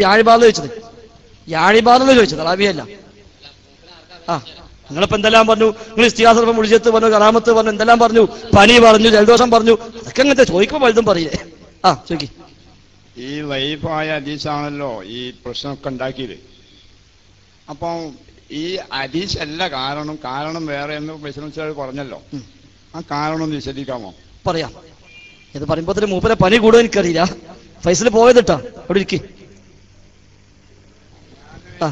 യാഴിബാധ ചോദിച്ചത്. യാഴിബാധ ചോദിച്ചത് അറാബിയല്ല. ആ നിങ്ങളിപ്പോ എന്തെല്ലാം പറഞ്ഞു? നിങ്ങൾ ഇസ്തിഹാസം മുഴിച്ചത്ത് പറഞ്ഞു കറാമത്ത് പറഞ്ഞു എന്തെല്ലാം പറഞ്ഞു? പനി പറഞ്ഞു ജലദോഷം പറഞ്ഞു അതൊക്കെ അങ്ങനത്തെ ചോദിക്കുമ്പോൾ വലുതും പറയില്ലേ? ആ ചോദിക്കി. ഈ വൈഫായ ഹദീസാണല്ലോ ഈ പ്രശ്നമൊക്കെ ഉണ്ടാക്കിയത്. അപ്പം ഈ ഹദീസ് അല്ല കാരണം കാരണം വേറെ എന്ന് വിശ്രമിച്ചാൽ പറഞ്ഞല്ലോ. ആ കാരണം ഒന്ന് വിശദിക്കാമോ പറയാം. ഇത് പറയുമ്പോ മൂപ്പരെ പനി കൂടുതൽ എനിക്കറിയില്ല. ഫൈസൽ പോയതിട്ടാ. അവിടെ ഇരിക്കി.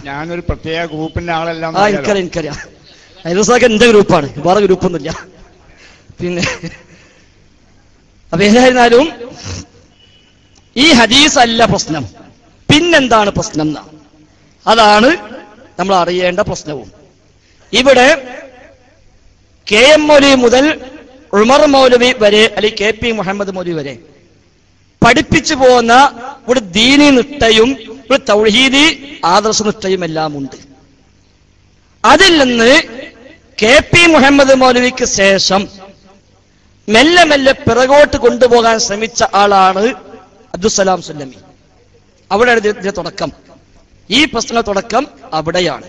ഞാനൊരു പ്രത്യേക ഗ്രൂപ്പിന്റെ ആളെല്ലാം ആ എനിക്കറിയാം എനിക്കറിയാം. ഐറസാക്ക് എന്റെ ഗ്രൂപ്പാണ് വേറെ ഗ്രൂപ്പൊന്നുമില്ല. പിന്നെ അപ്പൊ ഏതായിരുന്നാലും ഈ ഹദീസ് അല്ല പ്രശ്നം. പിന്നെന്താണ് പ്രശ്നം എന്ന? അതാണ് നമ്മൾ അറിയേണ്ട പ്രശ്നവും. ഇവിടെ കെ എം മൗലവി മുതൽ ഉമർ മൗലവി വരെ അല്ലെങ്കിൽ കെ പി മുഹമ്മദ് മൗലവി വരെ പഠിപ്പിച്ചു പോകുന്ന ഒരു ദീനി നിഷ്ഠയും ഒരു തൗഹീദി ആദർശ എല്ലാം ഉണ്ട്. അതിൽ നിന്ന് കെ പി മുഹമ്മദ് മൗലവിക്ക് ശേഷം മെല്ലെ മെല്ലെ പിറകോട്ട് കൊണ്ടുപോകാൻ ശ്രമിച്ച ആളാണ് അബ്ദുസലാം സുല്ലമി. ഇതിന്റെ തുടക്കം. ഈ പ്രശ്ന തുടക്കം അവിടെയാണ്.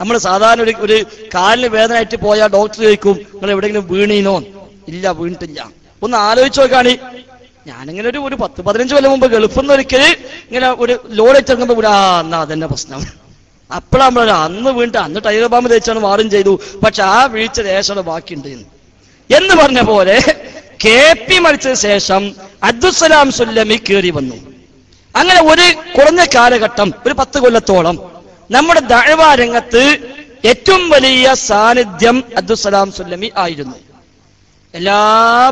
നമ്മൾ സാധാരണ ഒരു ഒരു കാലിന് വേദനയായിട്ട് പോയാൽ ഡോക്ടർ ചോദിക്കും നിങ്ങൾ എവിടെയെങ്കിലും വീണീനോ? ഇല്ല വീണിട്ടില്ല. ഒന്ന് ആലോചിച്ച് നോക്കാണ്. ഞാനിങ്ങനെ ഒരു ഒരു പത്ത് പതിനഞ്ച് കൊല്ലം മുമ്പ് ഗൾഫിൽ നിന്ന് ഒരിക്കൽ ഇങ്ങനെ ഒരു ലോഡ് ഇറങ്ങുമ്പോൾ ആ എന്നാ അതന്നെ പ്രശ്നം. അപ്പോഴാണ് നമ്മൾ അന്ന് വീണ്ടും അന്ന് ടൈഗർ ബാമ്പ് തേച്ചാണ് മാറും ചെയ്തു. പക്ഷെ ആ വീഴ്ച ദേശം ബാക്കിയുണ്ട്. എന്ന് പറഞ്ഞ പോലെ കെ പി മരിച്ചതിന് ശേഷം അബ്ദുസലാം സുല്ലമി കയറി വന്നു. അങ്ങനെ ഒരു കുറഞ്ഞ കാലഘട്ടം ഒരു പത്ത് കൊല്ലത്തോളം നമ്മുടെ ദഴവാ രംഗത്ത് ഏറ്റവും വലിയ സാന്നിധ്യം അബ്ദുസലാം സുല്ലമി ആയിരുന്നു. എല്ലാ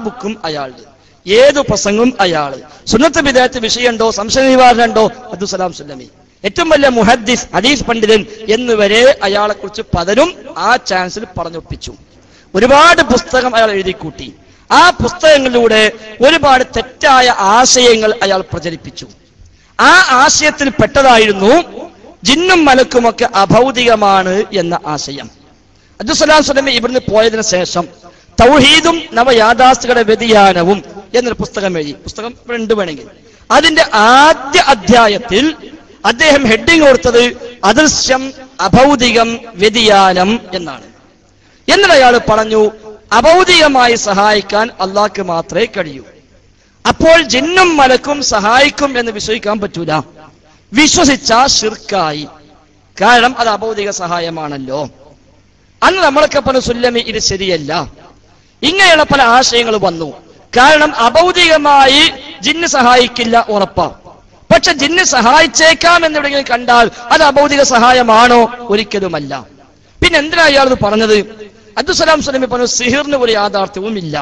ബുക്കും അയാളുടെ ഏതു പ്രസംഗവും അയാൾ. സുന്നത്ത് വിദേഹത്ത് വിഷയമുണ്ടോ സംശയ നിവാരണം ഉണ്ടോ അബ്ദുസലാം സുല്ലമി ഏറ്റവും വലിയ മുഹദ്ദിസ് ഹദീസ് പണ്ഡിതൻ എന്നുവരെ അയാളെ കുറിച്ച് പലരും ആ ചാൻസിൽ പറഞ്ഞൊപ്പിച്ചു. ഒരുപാട് പുസ്തകം അയാൾ എഴുതിക്കൂട്ടി. ആ പുസ്തകങ്ങളിലൂടെ ഒരുപാട് തെറ്റായ ആശയങ്ങൾ അയാൾ പ്രചരിപ്പിച്ചു. ആ ആശയത്തിൽ പെട്ടതായിരുന്നു ജിന്നും മലക്കുമൊക്കെ അഭൗതികമാണ് എന്ന ആശയം. അബ്ദുസലാം സ്വലമി ഇവിടുന്ന് പോയതിനു ശേഷം തൗഹീദും നവയാഥാസ്ഥികളുടെ വ്യതിയാനവും എന്നൊരു പുസ്തകം എഴുതി. പുസ്തകം രണ്ട് വേണമെങ്കിൽ. അതിന്റെ ആദ്യ അധ്യായത്തിൽ അദ്ദേഹം ഹെഡിങ് കൊടുത്തത് അദൃശ്യം അഭൗതികം വ്യതിയാനം എന്നാണ്. എന്നിട്ട് അയാൾ പറഞ്ഞു അഭൗതികമായി സഹായിക്കാൻ അള്ളാഹ്ക്ക് മാത്രമേ കഴിയൂ. അപ്പോൾ ജിന്നും മലക്കും സഹായിക്കും എന്ന് വിശ്വസിക്കാൻ പറ്റൂല. വിശ്വസിച്ച ശിർക്കായി. കാരണം അത് അഭൗതിക സഹായമാണല്ലോ. അന്ന് നമ്മളൊക്കെ പറഞ്ഞു സുല്ലമി ഇത് ശരിയല്ല. ഇങ്ങനെയുള്ള പല ആശയങ്ങൾ വന്നു. കാരണം അഭൗതികമായി ജിന്ന് സഹായിക്കില്ല ഉറപ്പാണ് പക്ഷെ ജിന്ന് സഹായിച്ചേക്കാം എന്നെവിടെയെങ്കിലും കണ്ടാൽ അത് അഭൗതിക സഹായമാണോ? ഒരിക്കലുമല്ല. പിന്നെ എന്തിനാ ഇയാൾ പറഞ്ഞത്? അബ്ദുസലാം സ്വലമി പറഞ്ഞു സിഹിറിന് ഒരു യാഥാർത്ഥ്യവും ഇല്ല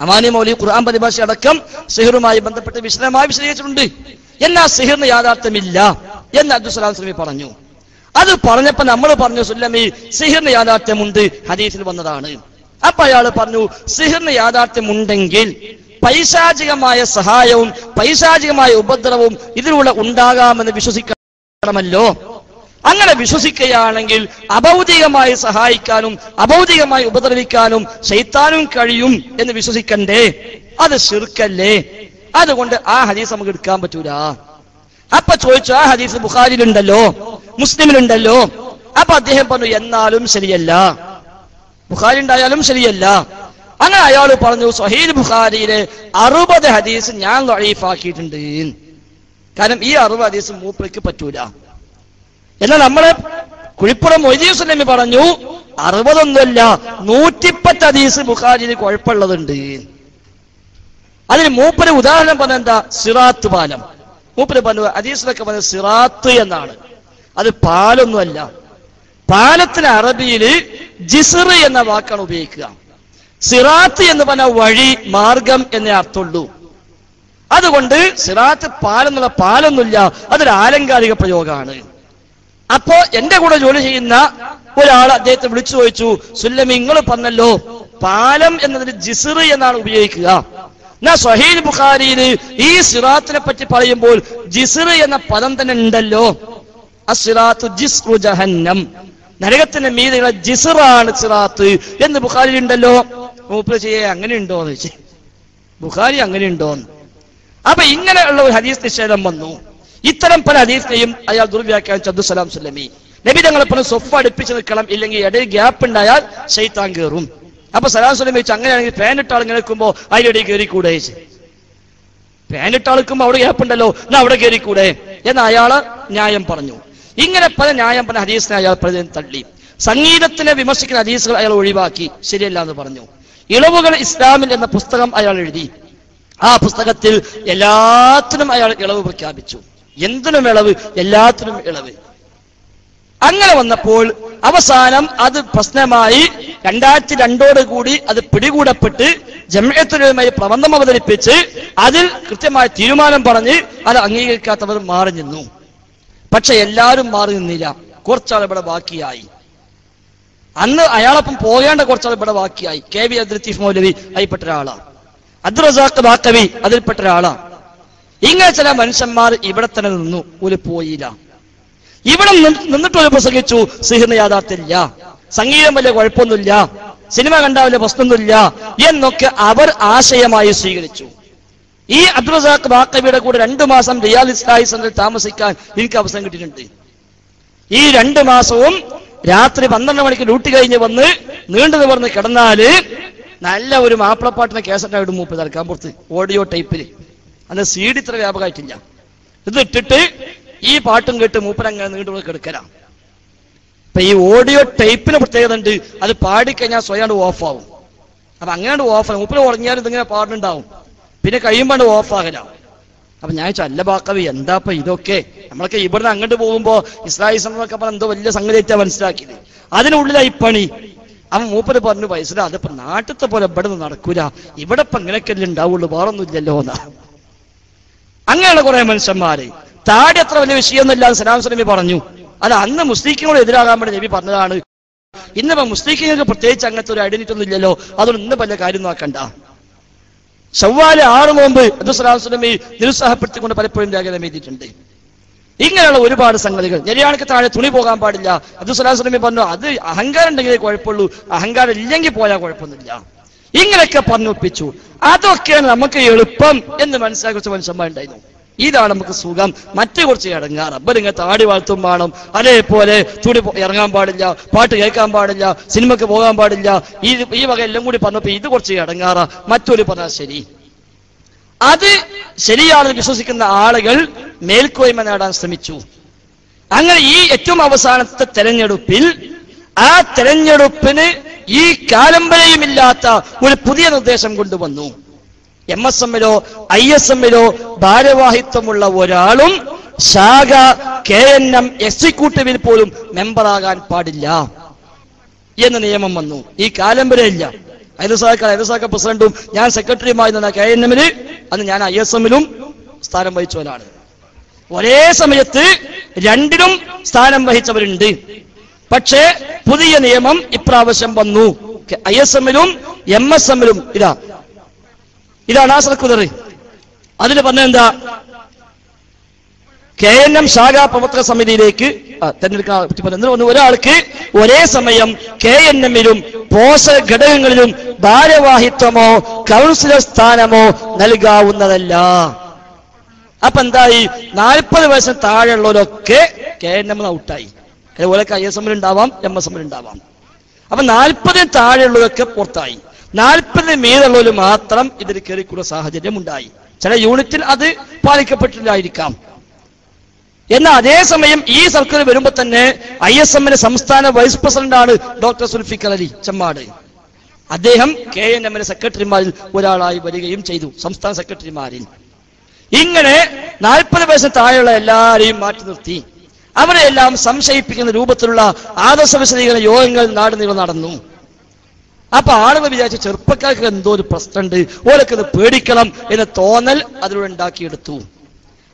അമാനി മൗലി ഖുർആൻ പരിഭാഷ അടക്കം സിഹിറുമായി ബന്ധപ്പെട്ട് വിശദമായി വിശദീകരിച്ചിട്ടുണ്ട്. എന്നാ സിഹിറിന് യാഥാർത്ഥ്യമില്ല എന്ന് അബ്ദുസലാം സ്വലമി പറഞ്ഞു. അത് പറഞ്ഞപ്പോ നമ്മൾ പറഞ്ഞു സുല്ലമി സിഹിറിന് യാഥാർത്ഥ്യമുണ്ട് ഹദീസിൽ വന്നതാണ്. അപ്പൊ അയാൾ പറഞ്ഞു സിഹിറിന് യാഥാർത്ഥ്യമുണ്ടെങ്കിൽ പൈശാചികമായ സഹായവും പൈശാചികമായ ഉപദ്രവവും ഇതിലൂടെ ഉണ്ടാകാമെന്ന് വിശ്വസിക്കണമല്ലോ. അങ്ങനെ വിശ്വസിക്കുകയാണെങ്കിൽ അഭൗതികമായി സഹായിക്കാനും അഭൗതികമായി ഉപദ്രവിക്കാനും ശൈത്താനും കഴിയും എന്ന് വിശ്വസിക്കണ്ടേ? അത് ശിർക്കല്ലേ? അതുകൊണ്ട് ആ ഹദീസ് നമുക്ക് എടുക്കാൻ പറ്റൂല. അപ്പൊ ചോദിച്ചു ആ ഹദീസ് ബുഖാരിലുണ്ടല്ലോ? മുസ്ലിമിലുണ്ടല്ലോ? അപ്പൊ അദ്ദേഹം പറഞ്ഞു എന്നാലും ശരിയല്ല. ബുഖാരി ഉണ്ടായാലും ശരിയല്ല. അങ്ങനെ അയാൾ പറഞ്ഞു സഹീൽ ബുഖാരിയിലെ അറുപത് ഹദീസ് ഞാൻ ആക്കിയിട്ടുണ്ട് കാരണം ഈ അറുപത് ഹദീസ് മൂപ്പയ്ക്ക് പറ്റൂല. എന്നാൽ നമ്മളെ കുഴിപ്പുറം മൊയ്തീസുലമി പറഞ്ഞു അറുപതൊന്നുമല്ല നൂറ്റിപ്പത്ത് ഹദീസ് ബുഖാരിയിൽ കുഴപ്പമുള്ളതുണ്ട്. അതിന് മൂപ്പര് ഉദാഹരണം പറഞ്ഞ എന്താ? സിറാത്ത് പാലം. മൂപ്പര് പറഞ്ഞു ഹദീസിലൊക്കെ പറഞ്ഞ സിറാത്ത് എന്നാണ്. അത് പാലൊന്നുമല്ല. പാലത്തിന് അറബിയിൽ ജിസർ എന്ന വാക്കാണ് ഉപയോഗിക്കുക. സിറാത്ത് എന്ന് പറഞ്ഞ വഴി മാർഗം എന്നേ അർത്ഥമുള്ളൂ. അതുകൊണ്ട് സിറാത്ത് പാലെന്നുള്ള പാലൊന്നുമില്ല അതൊരു ആലങ്കാരിക പ്രയോഗമാണ്. അപ്പോ എന്റെ കൂടെ ജോലി ചെയ്യുന്ന ഒരാൾ അദ്ദേഹത്തെ വിളിച്ചു ചോദിച്ചു സുല്ലം നിങ്ങൾ പറഞ്ഞല്ലോ പാലം എന്നതിന് ജിസിറ് എന്നാണ് ഉപയോഗിക്കുക. എന്നാ സഹീൽ ബുഖാരിയിൽ ഈ സിറാത്തിനെ പറ്റി പറയുമ്പോൾ ജിസിറ് എന്ന പദം തന്നെ ഉണ്ടല്ലോ. അസിറാത്തു ജിസ്റു ജഹന്നം. നരകത്തിന്റെ മീതെയുള്ള ജിസറാണ് സിറാത്ത് എന്ന് ബുഖാരി ഉണ്ടല്ലോ മൂപ്പര് ചെയ്യേ അങ്ങനെ ഉണ്ടോ എന്ന് ചോദിച്ചു. ബുഖാരി അങ്ങനെ ഉണ്ടോന്ന് അപ്പൊ ഇങ്ങനെയുള്ള ഒരു ഹദീസ് നിഷേധം വന്നു. ഇത്തരം പല ഹദീസിനെയും അയാൾ ദുർവ്യാഖ്യാനിച്ചു അബ്ദുസലാം സുല്ലമി നബി തങ്ങളെ പറഞ്ഞ സൊഫ് അടുപ്പിച്ച് നിൽക്കണം ഇല്ലെങ്കിൽ ഇടയിൽ ഗ്യാപ്പ് ഉണ്ടായാൽ ഷെയ്ത്താൻ കയറും. അപ്പൊ സലാം സുല്ലമി വെച്ച് അങ്ങനെയാണെങ്കിൽ പാനിട്ടാൾ ഇങ്ങനെ നിൽക്കുമ്പോ അതിനിടയിൽ കയറി കൂടെ ആൾക്കുമ്പോ അവിടെ ഗ്യാപ്പ് ഉണ്ടല്ലോ എന്നാ അവിടെ കയറി കൂടെ എന്ന് അയാൾ ന്യായം പറഞ്ഞു. ഇങ്ങനെ പല ന്യായം പല ഹദീസിനെ അയാൾ പ്രതിദിനം തള്ളി. സംഗീതത്തിനെ വിമർശിക്കുന്ന ഹദീസുകൾ അയാൾ ഒഴിവാക്കി. ശരിയല്ല എന്ന് പറഞ്ഞു. ഇളവുകൾ ഇസ്ലാമിൽ എന്ന പുസ്തകം അയാൾ എഴുതി. ആ പുസ്തകത്തിൽ എല്ലാത്തിനും അയാൾ ഇളവ് പ്രഖ്യാപിച്ചു. എന്തിനും ഇളവ്? എല്ലാത്തിനും ഇളവ്. അങ്ങനെ വന്നപ്പോൾ അവസാനം അത് പ്രശ്നമായി രണ്ടായിരത്തി രണ്ടോട് കൂടി അത് പിടികൂടപ്പെട്ട് ജമയത്തുലമായി പ്രബന്ധം അവതരിപ്പിച്ച് അതിൽ കൃത്യമായ തീരുമാനം പറഞ്ഞ് അത് അംഗീകരിക്കാത്തവർ മാറി നിന്നു. പക്ഷെ എല്ലാവരും മാറി നിന്നില്ല. കുറച്ചാൾ ഇവിടെ ബാക്കിയായി. അന്ന് അയാളൊപ്പം പോകേണ്ട കുറച്ചാൾ ഇവിടെ ബാക്കിയായി. കെ വി അദ്രത്തീഫ് മൗലവി അതിൽപ്പെട്ട ഒരാളാണ് അബ്ദുൾ റസാഖ് ബാക്കവി അതിൽപ്പെട്ട ഒരാളാണ് ഇങ്ങനെ ചില മനുഷ്യന്മാർ ഇവിടെ തന്നെ നിന്നു. ഒരു പോയില്ല. ഇവിടെ നിന്നിട്ട് ഒരു പ്രസംഗിച്ചു. സിഹിറിന് യാഥാർത്ഥ്യമില്ല. സംഗീതം വലിയ കുഴപ്പമൊന്നുമില്ല. സിനിമ കണ്ടാവില്ല പ്രശ്നമൊന്നുമില്ല. എന്നൊക്കെ അവർ ആശയമായി സ്വീകരിച്ചു. ഈ അബ്ദുറസാഖ് ബാക്കബിയുടെ കൂടെ രണ്ടു മാസം റിയാൽ ഇസ്ലാഹി താമസിക്കാൻ എനിക്ക് അവസരം കിട്ടിയിട്ടുണ്ട്. ഈ രണ്ട് മാസവും രാത്രി പന്ത്രണ്ട് മണിക്ക് ഡ്യൂട്ടി കഴിഞ്ഞ് വന്ന് നീണ്ടു നിവർന്ന് കിടന്നാൽ നല്ല ഒരു മാപ്പിളപ്പാട്ടിനെ കേസറ്റായിട്ട് മൂപ്പ് തലക്കാൻ പുറത്ത് ഓഡിയോ ടൈപ്പിൽ അന്ന് സീഡ് ഇത്ര വ്യാപകമായിട്ടില്ല. ഇത് ഇട്ടിട്ട് ഈ പാട്ടും കേട്ട് മൂപ്പരങ്ങനെ നീണ്ടു കിടക്കലാം. അപ്പൊ ഈ ഓഡിയോ ടൈപ്പിന് പ്രത്യേകത ഉണ്ട്. അത് പാടിക്കഴിഞ്ഞാൽ സ്വയം ഓഫ് ആവും. അപ്പൊ അങ്ങനെ ഓഫ് ആവും. മൂപ്പര് ഉറങ്ങിയാലും ഇതിങ്ങനെ പാടുണ്ടാവും പിന്നെ കഴിയുമ്പോൾ ഓഫാകല. അപ്പൊ ഞാൻ ചോദിച്ചു, അല്ല ബാക്കവി എന്താ ഇപ്പൊ ഇതൊക്കെ? നമ്മളൊക്കെ ഇവിടുന്ന് അങ്ങോട്ട് പോകുമ്പോ ഇസ്രായേൽ സംഘമൊക്കെ പറഞ്ഞ എന്തോ വലിയ സംഗതിയായിട്ടാ മനസ്സിലാക്കിയത്. അതിനുള്ളിലായി പണി. അവൻ മൂപ്പര് പറഞ്ഞു വയസ്സില അതിപ്പോ നാട്ടത്തെ പോലെ ഇവിടെ നിന്ന് നടക്കൂല. ഇവിടെ ഇപ്പൊ ഇങ്ങനെയൊക്കെയല്ലേ ഉണ്ടാവുള്ളൂ വേറൊന്നും ഇല്ലല്ലോ എന്നാ. അങ്ങനെയുള്ള കുറെ മനുഷ്യന്മാര്. താടി അത്ര വലിയ വിഷയമൊന്നുമില്ലാതെ സലാം സ്വലമി പറഞ്ഞു. അല്ല അന്ന് മുസ്ലിക്കിനോട് എതിരാകാൻ വേണ്ടി നബി പറഞ്ഞതാണ്. ഇന്നിപ്പോ മുസ്ലിക്കിനൊക്കെ പ്രത്യേകിച്ച് അങ്ങനത്തെ ഒരു ഐഡന്റിറ്റി ഒന്നും ഇല്ലല്ലോ. അതുകൊണ്ട് ഇന്ന് പല കാര്യം നോക്കണ്ട. ചൊവ്വാൽ ആറ് മുമ്പ് അബ്ദുസലാം സ്വലമി നിരുത്സാഹപ്പെടുത്തിക്കൊണ്ട് പലപ്പോഴും ലേഖനം എഴുതിയിട്ടുണ്ട്. ഇങ്ങനെയുള്ള ഒരുപാട് സംഗതികൾ. ഞെരിയാണക്ക് താഴെ തുണി പോകാൻ പാടില്ല. അബ്ദുസലാം സ്വലമി പറഞ്ഞു അത് അഹങ്കാരം ഉണ്ടെങ്കിലേ കുഴപ്പമുള്ളൂ. അഹങ്കാരം ഇല്ലെങ്കിൽ പോയാൽ കുഴപ്പമൊന്നുമില്ല. ഇങ്ങനെയൊക്കെ പറഞ്ഞൊപ്പിച്ചു. അതൊക്കെയാണ് നമുക്ക് എളുപ്പം എന്ന് മനസ്സിലാക്കി കുറച്ച് മനുഷ്യന്മാരുണ്ടായിരുന്നു. ഇതാണ് നമുക്ക് സുഖം. മറ്റു കുറച്ച് റബ്ബർ ഇങ്ങനെ താടി വാഴ്ത്തും വേണം. അതേപോലെ തുണി ഇറങ്ങാൻ പാടില്ല പാട്ട് കേൾക്കാൻ പാടില്ല സിനിമക്ക് പോകാൻ പാടില്ല. ഈ ഈ വക എല്ലാം കൂടി പറഞ്ഞപ്പോ ഇത് കുറച്ച് ഇടങ്ങാറ. മറ്റൊരു പറഞ്ഞാൽ ശരി. അത് ശരിയാണെന്ന് വിശ്വസിക്കുന്ന ആളുകൾ മേൽക്കോയ്മ നേടാൻ ശ്രമിച്ചു. അങ്ങനെ ഈ ഏറ്റവും അവസാനത്തെ തെരഞ്ഞെടുപ്പിൽ ആ തെരഞ്ഞെടുപ്പിന് ഈ കാലമ്പരയുമില്ലാത്ത ഒരു പുതിയ നിർദ്ദേശം കൊണ്ടുവന്നു. എം എസ് എമ്മിലോ ഐ എസ് എമ്മിലോ ഭാരവാഹിത്വമുള്ള ഒരാളും ശാഖ കെ എൻ എം എക്സിക്യൂട്ടീവിൽ പോലും മെമ്പറാകാൻ പാടില്ല എന്ന നിയമം വന്നു. ഈ കാലം വരെ ഇല്ല. അയൽസാക്ക അയൽസാക്ക പ്രസിഡന്റും ഞാൻ സെക്രട്ടറിയുമായി നിന്ന കെ എൻ എമ്മിൽ അന്ന് ഞാൻ ഐ എസ് എമ്മിലും സ്ഥാനം വഹിച്ചവരാണ്. ഒരേ സമയത്ത് രണ്ടിനും സ്ഥാനം വഹിച്ചവരുണ്ട്. പക്ഷേ പുതിയ നിയമം ഇപ്രാവശ്യം വന്നു. ഐ എസ് എമ്മിലും എം എസ് എമ്മിലും ഇതാ ഇതാണ് ആ സർക്കുലർ അതിൽ പറഞ്ഞെന്താ കെ എൻ എം ശാഖാ പ്രവർത്തക സമിതിയിലേക്ക് തെരഞ്ഞെടുക്കാൻ. ഒരാൾക്ക് ഒരേ സമയം കെ എൻ എമ്മിലും പോഷക ഘടകങ്ങളിലും ഭാരവാഹിത്വമോ കൗൺസിലർ സ്ഥാനമോ നൽകാവുന്നതല്ല. അപ്പൊ എന്തായി? നാൽപ്പത് വയസ്സിന് താഴെയുള്ളവരൊക്കെ കെ എൻ എം ഔട്ടായി. അതുപോലെ ഐ എസ് എമ്മിൽ ഉണ്ടാവാം എം എസ് എമ്മിൽ ഉണ്ടാവാം അപ്പൊ നാൽപ്പതിന് താഴെയുള്ളവരൊക്കെ പുറത്തായി. നാൽപ്പതിന് മീതുള്ളവർ മാത്രം ഇതിൽ കയറിക്കൂടുന്ന സാഹചര്യം ഉണ്ടായി ചില യൂണിറ്റിൽ അത് പാലിക്കപ്പെട്ടില്ലായിരിക്കാം എന്നാൽ അതേസമയം ഈ സർക്കിൾ വരുമ്പോൾ തന്നെ ഐ എസ് എമ്മിന്റെ സംസ്ഥാന വൈസ് പ്രസിഡന്റാണ് ഡോക്ടർ സുൽഫിക്കർ അലി ചെമ്മാട്. അദ്ദേഹം കെ എൻ എമ്മിന്റെ സെക്രട്ടറിമാരിൽ ഒരാളായി വരികയും ചെയ്തു സംസ്ഥാന സെക്രട്ടറിമാരിൽ. ഇങ്ങനെ നാൽപ്പത് വയസ്സിന് താഴെയുള്ള എല്ലാവരെയും മാറ്റി നിർത്തി. അവരെല്ലാം സംശയിപ്പിക്കുന്ന രൂപത്തിലുള്ള ആദർശ വിശദീകരണ യോഗങ്ങൾ നാട് നീളം നടന്നു അപ്പൊ ആളുകൾ വിചാരിച്ച ചെറുപ്പക്കാർക്ക് എന്തോ ഒരു പ്രശ്നമുണ്ട്. ഓരൊക്കെ ഇത് പേടിക്കണം എന്ന തോന്നൽ അതിലൂടെ ഉണ്ടാക്കിയെടുത്തു.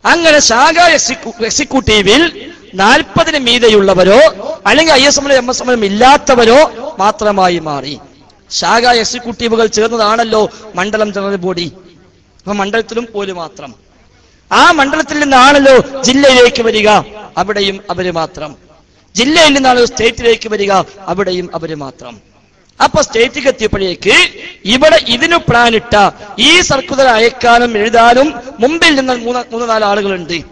അങ്ങനെ ശാഖ എക്സിക്യൂ- എക്സിക്യൂട്ടീവിൽ നാൽപ്പതിന് മീതെയുള്ളവരോ അല്ലെങ്കിൽ ഐ എസ് എമ്മിലും എം എസ് എമ്മിലും ഇല്ലാത്തവരോ മാത്രമായി മാറി. ശാഖ എക്സിക്യൂട്ടീവുകൾ ചേർന്നതാണല്ലോ മണ്ഡലം ജനറൽ ബോഡി. അപ്പൊ മണ്ഡലത്തിലും ഒരു മാത്രം. ആ മണ്ഡലത്തിൽ നിന്നാണല്ലോ ജില്ലയിലേക്ക് വരിക അവിടെയും അവർ മാത്രം. ജില്ലയിൽ നിന്നാണല്ലോ സ്റ്റേറ്റിലേക്ക് വരിക അവിടെയും അവർ മാത്രം. അപ്പൊ സ്റ്റേറ്റിലേക്ക് എത്തിയപ്പോഴേക്ക് ഇവിടെ ഇതിന് പ്ലാനിട്ട ഈ സർക്കുലർ അയക്കാനും എഴുതാനും മുമ്പിൽ നിന്ന് മൂന്ന് മൂന്ന് നാല് ആളുകളുണ്ട്.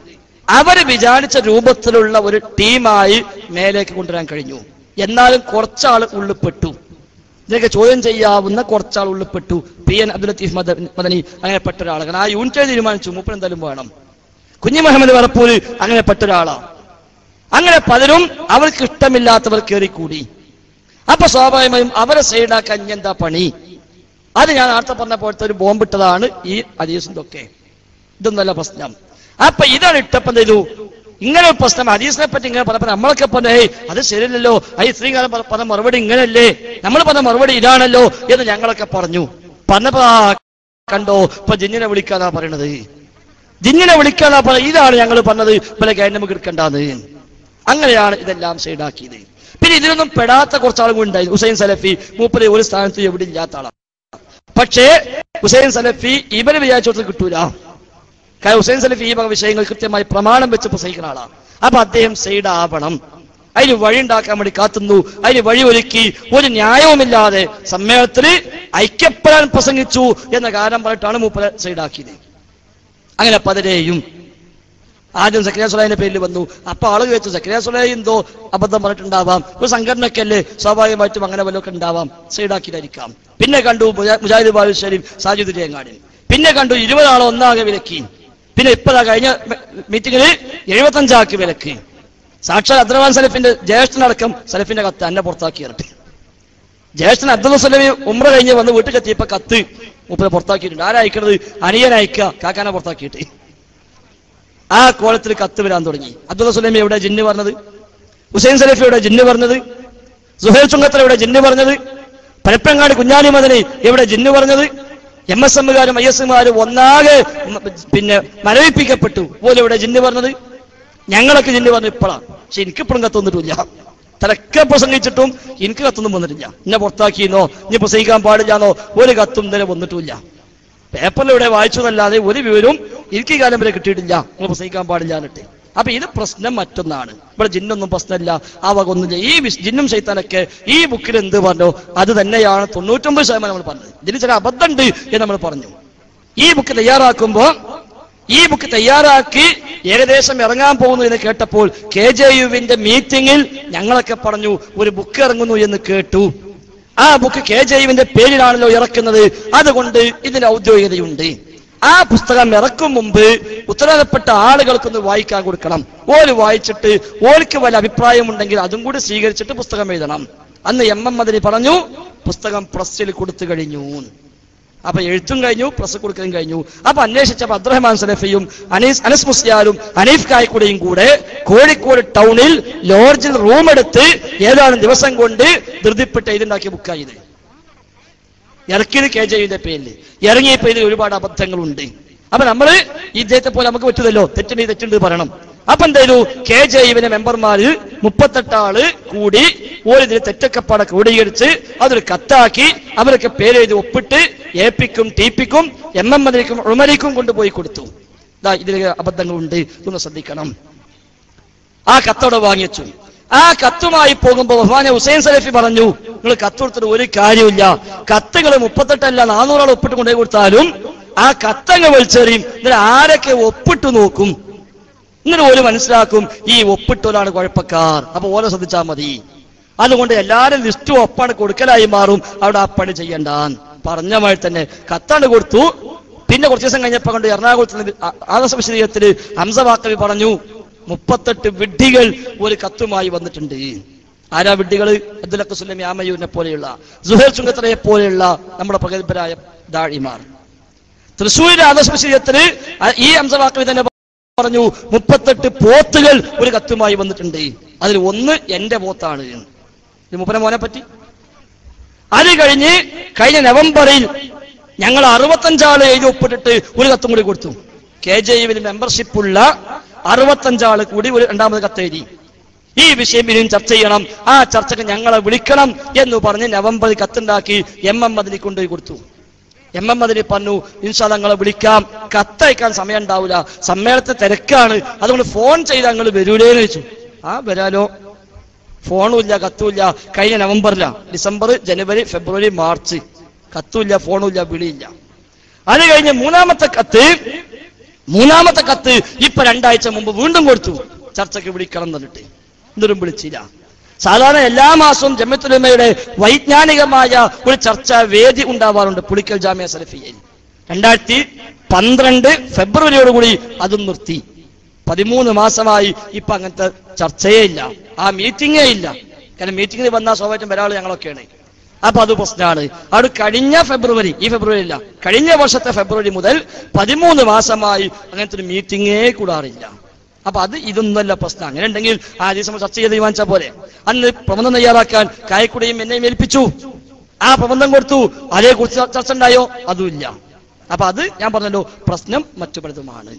അവർ വിചാരിച്ച രൂപത്തിലുള്ള ഒരു ടീമായി മേലേക്ക് കൊണ്ടുവരാൻ കഴിഞ്ഞു. എന്നാലും കുറച്ചാൾ ഉള്ളിപ്പെട്ടു ഇതിനൊക്കെ ചോദ്യം ചെയ്യാവുന്ന കുറച്ചാൾ ഉള്ളിപ്പെട്ടു പി എൻ അബ്ദുൽ ലത്തീഫ് മദ- മദനി അങ്ങനെപ്പെട്ട ഒരാളാണ്. ആ യൂണിറ്റ് തീരുമാനിച്ചു. മൂപ്പൻ എന്തായാലും വേണം. കുഞ്ഞി മുഹമ്മദ് വറപ്പൂര് അങ്ങനെപ്പെട്ട ഒരാളാണ് അങ്ങനെ പലരും അവർക്ക് ഇഷ്ടമില്ലാത്തവർ കയറിക്കൂടി അപ്പൊ സ്വാഭാവികമായും അവരെ സൈഡാക്കാൻ ഇനി എന്താ പണി? അത് ഞാൻ നേരത്തെ പറഞ്ഞ പോലത്തെ ഒരു ബോംബിട്ടതാണ് ഈ ഹദീസിന്റെ ഒക്കെ ഇതൊന്നല്ല പ്രശ്നം. അപ്പൊ ഇതാണ് ഇട്ടപ്പം ചെയ്തു? ഇങ്ങനെ ഒരു പ്രശ്നം. ഹദീസിനെ പറ്റി ഇങ്ങനെ പറഞ്ഞപ്പോ നമ്മളൊക്കെ പറഞ്ഞു അത് ശരിയല്ലല്ലോ. ഈ സ്ത്രീകാലം പറഞ്ഞ മറുപടി ഇങ്ങനല്ലേ? നമ്മൾ പറഞ്ഞ മറുപടി ഇതാണല്ലോ. എന്ന് ഞങ്ങളൊക്കെ പറഞ്ഞു. പറഞ്ഞപ്പോ കണ്ടോ? ഇപ്പൊ ജിന്നിനെ വിളിക്കാന്നാ പറയണത്. ജിന്നിനെ വിളിക്കാന്നാ പറയുന്നത് ഇതാണ് ഞങ്ങൾ പറഞ്ഞത്. ഇവരെ കാര്യം നമുക്ക് അങ്ങനെയാണ് ഇതെല്ലാം സൈഡാക്കിയത്. പിന്നെ ഇതിലൊന്നും പെടാത്ത കുറച്ച് ആളുകൾ ഉണ്ടായി ഹുസൈൻ സലഫി മൂപ്പര് ഒരു സ്ഥാനത്ത് എവിടെ ഇല്ലാത്ത ആളാണ് പക്ഷേ ഹുസൈൻ സലഫി ഇവരെ വിചാരിച്ചോട്ട് കിട്ടൂല. കാരണം ഹുസൈൻ സലഫി ഈ വക വിഷയങ്ങൾ കൃത്യമായി പ്രമാണം വെച്ച് പ്രസംഗിക്കുന്ന ആളാണ് അപ്പൊ അദ്ദേഹം സൈഡ് ആവണം. അതിന് വഴി ഉണ്ടാക്കാൻ വേണ്ടി കാത്തുന്നു. അതിന് വഴി ഒരുക്കി. ഒരു ന്യായവുമില്ലാതെ സമ്മേളനത്തിൽ ഐക്യപ്പെടാൻ പ്രസംഗിച്ചു എന്ന കാരണം പറഞ്ഞിട്ടാണ് മൂപ്പര സൈഡാക്കിയത് അങ്ങനെ പലരെയും ആദ്യം സക്രിയ സുലൈന്റെ പേരിൽ വന്നു. അപ്പൊ ആൾ ചോദിച്ചു സക്രിയ സുലൈ എന്തോ അബദ്ധം പറഞ്ഞിട്ടുണ്ടാവാം. ഒരു സംഘടനക്കല്ലേ സ്വാഭാവികമായിട്ടും അങ്ങനെ വല്ലതൊക്കെ ഉണ്ടാവാം. സൈഡാക്കിയിട്ടായിരിക്കാം പിന്നെ കണ്ടു മുജാഹിദ് ബാബു ഷരീഫ് സാജിദ് രേങ്ങാടിൻ പിന്നെ കണ്ടു ഇരുപതാളെ ഒന്നാകെ വിലക്കി. പിന്നെ ഇപ്പതാ കഴിഞ്ഞ മീറ്റിംഗിൽ എഴുപത്തഞ്ചാക്കി വിലക്ക്. സാക്ഷാൽ അദ്രവാൻ സലഫിന്റെ ജ്യേഷ്ഠനടക്കം സലഫിന്റെ കത്ത് എന്നെ പുറത്താക്കി ഇറട്ടി ജ്യേഷ്ഠൻ അബ്ദുൽ സലഫി ഉമ്ര കഴിഞ്ഞ് വന്ന് വീട്ടിലെത്തിയപ്പോ കത്ത് മുപ്പത് പുറത്താക്കിയിട്ടുണ്ട്. ആരായിക്കണത് അയക്കുക കാക്കാനെ പുറത്താക്കിയിട്ട്. ആ കോലത്തിൽ കത്ത് വരാൻ തുടങ്ങി. അബ്ദുള്ള സുലൈമി എവിടെ ജിന്ന് പറഞ്ഞത്? ഹുസൈൻ സലഫി എവിടെ ജിന്ന് പറഞ്ഞത്? സുഹേൽ ചുങ്കത്തൽ എവിടെ ജിന്ന് പറഞ്ഞത്? പരപ്പങ്ങാട് കുഞ്ഞാലി മദനി എവിടെ ജിന്ന് പറഞ്ഞത്? എം എസ് എമ്മുകാരും ഐ എസ് എമ്മുകാരും ഒന്നാകെ പിന്നെ മരവിപ്പിക്കപ്പെട്ടു. പോലെ ഇവിടെ ജിന്ന് പറഞ്ഞത്? ഞങ്ങളൊക്കെ ജിന്ന് പറഞ്ഞു ഇപ്പോഴാണ് പക്ഷെ എനിക്കിപ്പോഴും കത്തൊന്നിട്ടില്ല. തലക്കെ പ്രസംഗിച്ചിട്ടും എനിക്ക് കത്തൊന്നും വന്നിട്ടില്ല. എന്നെ പുറത്താക്കിയെന്നോ ഇനി പ്രസംഗിക്കാൻ പാടില്ലാന്നോ ഒരു കത്തും ഇന്നലെ വന്നിട്ടുമില്ല. പേപ്പറിൽ വായിച്ചതല്ലാതെ ഒരു വിവരവും എനിക്ക് കാലം വരെ കിട്ടിയിട്ടില്ല. നിങ്ങൾ പ്രസംഗിക്കാൻ പാടില്ല എന്നിട്ട്. അപ്പൊ ഇത് പ്രശ്നം മറ്റൊന്നാണ്. ഇവിടെ ജിന്നൊന്നും പ്രശ്നമില്ല. ആ വക ഈ ജിന്നും ശൈത്താനൊക്കെ ഈ ബുക്കിൽ എന്ത് പറഞ്ഞോ? അത് തന്നെയാണ് തൊണ്ണൂറ്റൊമ്പത് ശതമാനം നമ്മൾ പറഞ്ഞത്. ഇതിന് ചില അബദ്ധമുണ്ട് എന്ന് നമ്മൾ പറഞ്ഞു. ഈ ബുക്ക് തയ്യാറാക്കുമ്പോ ഈ ബുക്ക് തയ്യാറാക്കി ഏകദേശം ഇറങ്ങാൻ പോകുന്നു എന്ന് കേട്ടപ്പോൾ കെ ജെ യുവിന്റെ മീറ്റിംഗിൽ ഞങ്ങളൊക്കെ പറഞ്ഞു ഒരു ബുക്ക് ഇറങ്ങുന്നു എന്ന് കേട്ടു. ആ ബുക്ക് കെ ജൈവിന്റെ പേരിലാണല്ലോ ഇറക്കുന്നത്. അതുകൊണ്ട് ഇതിന് ഔദ്യോഗികതയുണ്ട്. ആ പുസ്തകം ഇറക്കും മുമ്പ് ഉത്തരവാദപ്പെട്ട ആളുകൾക്കൊന്ന് വായിക്കാൻ കൊടുക്കണം. ഓര് വായിച്ചിട്ട് ഓർക്ക് വല്ല അഭിപ്രായമുണ്ടെങ്കിൽ അതും കൂടി സ്വീകരിച്ചിട്ട് പുസ്തകം എഴുതണം. അന്ന് എം എം മദനി പറഞ്ഞു പുസ്തകം പ്രസ്സിൽ കൊടുത്തു കഴിഞ്ഞു. അപ്പൊ എഴുത്തും കഴിഞ്ഞു പ്രസ് കൊടുക്കലും കഴിഞ്ഞു. അപ്പൊ അന്വേഷിച്ചപ്പോ അബ്ദുറഹ്മാൻ സലഫിയും അനീസ് അനസ് മുസ്ലിയാലും അനീഫ് കായ്ക്കുടയും കൂടെ കോഴിക്കോട് ടൗണിൽ ലോഡ്ജിൽ റൂം എടുത്ത് ഏതാനും ദിവസം കൊണ്ട് ധൃതിപ്പെട്ട് എഴുതുണ്ടാക്കിയ ബുക്കായത് ഇറക്കിയത് കെ ജെയുടെ പേരിൽ ഇറങ്ങിയപ്പോ ഇതിൽ ഒരുപാട് അബദ്ധങ്ങളുണ്ട്. അപ്പൊ നമ്മൾ ഇദ്ദേഹത്തെ പോലെ നമുക്ക് പറ്റുമല്ലോ തെറ്റുണ്ട് തെറ്റുണ്ട് പറയണം. അപ്പൊ എന്തായാലും കെ ജെ യുവിന്റെ മെമ്പർമാര് മുപ്പത്തെട്ടാൾ കൂടി ഓരോ തെറ്റൊക്കെ പാടെ ക്രോഡീകരിച്ച് അതൊരു കത്താക്കി അവരൊക്കെ പേരെഴുതി ഒപ്പിട്ട് എപിക്കും ടി പിക്കും എം എം മന്ത്രിക്കും ഉമരിക്കും കൊണ്ടുപോയി കൊടുത്തു. ദാ ഇതിൽ അബദ്ധങ്ങളുണ്ട്. ഒന്ന് ശ്രദ്ധിക്കണം. ആ കത്തോടെ വാങ്ങിച്ചു. ആ കത്തുമായി പോകുമ്പോ ബഹുമാനെ ഹുസൈൻ സലഫി പറഞ്ഞു നിങ്ങൾ കത്ത് കൊടുത്തിട്ട് ഒരു കാര്യമില്ല കത്തുകൾ മുപ്പത്തെട്ടല്ല നാനൂറാൾ ഒപ്പിട്ട് കൊണ്ടുപോയി കൊടുത്താലും ആ കത്തങ്ങ് വലിച്ചെറിയും. എന്നിട്ട് ആരൊക്കെ ഒപ്പിട്ട് നോക്കും? ഇങ്ങനെ ഒരു മനസ്സിലാക്കും ഈ ഒപ്പിട്ടോലാണ് കുഴപ്പക്കാർ. അപ്പൊ ഓരോ ശ്രദ്ധിച്ചാൽ മതി. അതുകൊണ്ട് എല്ലാരും ലിസ്റ്റും ഒപ്പാണ് കൊടുക്കലായി മാറും. അവിടെ ആ പണി ചെയ്യണ്ട പറഞ്ഞ മാതിരി തന്നെ കത്താണ് കൊടുത്തു. പിന്നെ കുറച്ച് ദിവസം കഴിഞ്ഞപ്പോ കണ്ട് എറണാകുളത്ത് ആദർശ ഹംസവാക്കവി ഹംസ വാക്കവി പറഞ്ഞു മുപ്പത്തെട്ട് വിഡ്ഢികൾ ഒരു കത്തുമായി വന്നിട്ടുണ്ട്. ആരാ വിഡ്ഢികൾ അബ്ദുലക്ക സുല്ലമി ആമയൂരിനെ പോലെയുള്ള സുഹേൽ ചുങ്കത്തറയെ പോലെയുള്ള നമ്മുടെ പ്രഗത്ഭരായ ദാഴിമാർ. തൃശ്ശൂരിലെ ആദർശ വിശദീകരണത്തിൽ ഈ ഹംസ വാക്കവി തന്നെ പറഞ്ഞു മുപ്പത്തെട്ട് പോത്തുകൾ ഒരു കത്തുമായി വന്നിട്ടുണ്ട്. അതിൽ ഒന്ന് എന്റെ പോത്താണ്. മുപ്പന മോനെ പറ്റി? അത് കഴിഞ്ഞ് കഴിഞ്ഞ നവംബറിൽ ഞങ്ങൾ അറുപത്തഞ്ചാൾ എഴുതി ഒപ്പിട്ടിട്ട് ഒരു കത്തും കൂടി കൊടുത്തു. കെ ജെ യുവിന് മെമ്പർഷിപ്പ് ഉള്ള അറുപത്തഞ്ചാൾ കൂടി ഒരു രണ്ടാമത് കത്തെഴുതി. ഈ വിഷയം ഇനിയും ചർച്ച ചെയ്യണം. ആ ചർച്ചക്ക് ഞങ്ങളെ വിളിക്കണം എന്ന് പറഞ്ഞ് നവംബറിൽ കത്തുണ്ടാക്കി എം എം മദിനി കൊണ്ടുപോയി കൊടുത്തു. എം എം മദിനി പറഞ്ഞു ഇൻഷാ ഞങ്ങളെ വിളിക്കാം. കത്തയക്കാൻ സമയം ഉണ്ടാവില്ല സമ്മേളനത്തെ തിരക്കാണ്. അതുകൊണ്ട് ഫോൺ ചെയ്ത് ഞങ്ങൾ വരൂലേന്ന് ചോദിച്ചു. ആ വരാലോ. ഫോണും ഇല്ല കത്തുമില്ല. കഴിഞ്ഞ നവംബറിലാണ് ഡിസംബർ ജനുവരി ഫെബ്രുവരി മാർച്ച്. കത്തുമില്ല ഫോണും ഇല്ല വിളിയില്ല. അത് കഴിഞ്ഞ് മൂന്നാമത്തെ കത്ത് മൂന്നാമത്തെ കത്ത് ഇപ്പൊ രണ്ടാഴ്ച മുമ്പ് വീണ്ടും കൊടുത്തു. ചർച്ചയ്ക്ക് വിളിക്കണം എന്നിട്ട്. എന്തൊരു വിളിച്ചില്ല. സാധാരണ എല്ലാ മാസവും ജമ്മത്തുലമയുടെ വൈജ്ഞാനികമായ ഒരു ചർച്ചാ വേദി ഉണ്ടാവാറുണ്ട് പുളിക്കൽ ജാമ്യ സലഫിയയിൽ രണ്ടായിരത്തി പന്ത്രണ്ട് ഫെബ്രുവരിയോടുകൂടി അതും നിർത്തി. പതിമൂന്ന് മാസമായി ഇപ്പൊ അങ്ങനത്തെ ചർച്ചയേ ഇല്ല ആ മീറ്റിംഗേ ഇല്ല കാരണം മീറ്റിംഗിൽ വന്നാൽ സ്വാഭാവികം വരാൾ ഞങ്ങളൊക്കെയാണ്. അപ്പൊ അത് പ്രശ്നമാണ് അവിടെ കഴിഞ്ഞ ഫെബ്രുവരി ഈ ഫെബ്രുവരി ഇല്ല കഴിഞ്ഞ വർഷത്തെ ഫെബ്രുവരി മുതൽ പതിമൂന്ന് മാസമായി അങ്ങനത്തെ ഒരു മീറ്റിംഗേ കൂടാറില്ല. അപ്പൊ അത് ഇതൊന്നല്ല പ്രശ്നം. അങ്ങനെ ഉണ്ടെങ്കിൽ ആ ദിവസം ചർച്ച ചെയ്ത് തീരുമാനിച്ച പോലെ അന്ന് പ്രബന്ധം തയ്യാറാക്കാൻ കായക്കുടിയും എന്നെയും ഏൽപ്പിച്ചു. ആ പ്രബന്ധം കൊടുത്തു. അതേക്കുറിച്ച് ചർച്ച ഉണ്ടായോ? അതുമില്ല അപ്പൊ അത് ഞാൻ പറഞ്ഞല്ലോ പ്രശ്നം മറ്റു പലതുമാണ്.